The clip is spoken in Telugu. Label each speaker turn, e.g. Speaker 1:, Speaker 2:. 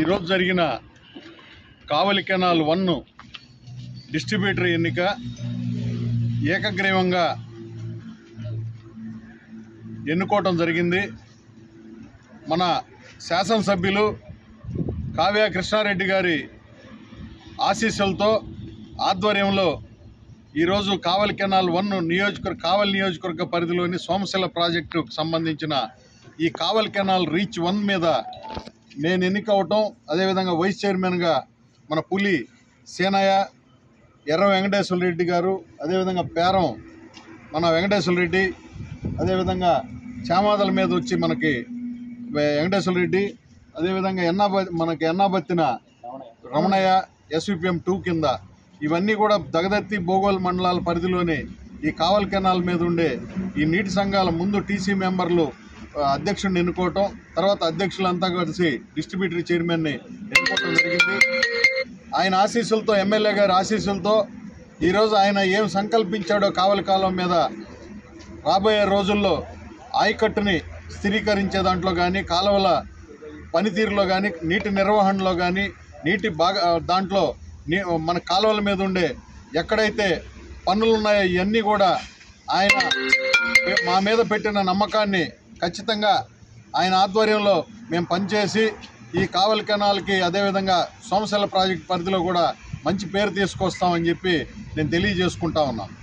Speaker 1: ఈరోజు జరిగిన కావలి కెనాల్ వన్ డిస్ట్రిబ్యూటర్ ఎన్నిక ఏకగ్రీవంగా ఎన్నుకోవటం జరిగింది. మన శాసనసభ్యులు కావ్య కృష్ణారెడ్డి గారి ఆశీస్సులతో ఆధ్వర్యంలో ఈరోజు కావలి కెనాల్ వన్ నియోజకవర్గ కావలి నియోజకవర్గ పరిధిలోని సోమశిల ప్రాజెక్టుకు సంబంధించిన ఈ కావలి కెనాల్ రీచ్ వన్ మీద నేను ఎన్నికవటం అదేవిధంగా వైస్ చైర్మన్గా మన పులి సేనయ్య ఎర్ర వెంకటేశ్వర రెడ్డి గారు అదేవిధంగా పేరం మన వెంకటేశ్వర రెడ్డి అదేవిధంగా చామాదల మీద వచ్చి మనకి వెంకటేశ్వర రెడ్డి అదేవిధంగా ఎన్నాబ మనకి ఎన్నాబత్తిన రమణయ్య ఎస్విపిఎం టూ కింద. ఇవన్నీ కూడా దగదత్తి భోగోల్ మండలాల పరిధిలోని ఈ కావల్ కెనాల్ మీద ఉండే ఈ నీటి సంఘాల ముందు టీసీ మెంబర్లు అధ్యక్షుడిని ఎన్నుకోవటం తర్వాత అధ్యక్షులంతా కలిసి డిస్ట్రిబ్యూటరీ చైర్మన్ని ఎన్నుకోవటం జరిగింది. ఆయన ఆశీస్సులతో ఎమ్మెల్యే గారి ఆశీస్సులతో ఈరోజు ఆయన ఏం సంకల్పించాడో కావలి కాలం మీద రాబోయే రోజుల్లో ఆయకట్టుని స్థిరీకరించే దాంట్లో కానీ కాలువల పనితీరులో కానీ నీటి నిర్వహణలో కానీ నీటి బాగా దాంట్లో నీ మన కాలువల మీద ఉండే ఎక్కడైతే పన్నులు ఉన్నాయో ఇవన్నీ కూడా ఆయన మా మీద పెట్టిన నమ్మకాన్ని ఖచ్చితంగా ఆయన ఆధ్వర్యంలో మేము పనిచేసి ఈ కావలి కెనాల్కి అదేవిధంగా సోమశల ప్రాజెక్ట్ పరిధిలో కూడా మంచి పేరు తీసుకొస్తామని చెప్పి నేను తెలియజేసుకుంటా ఉన్నాను.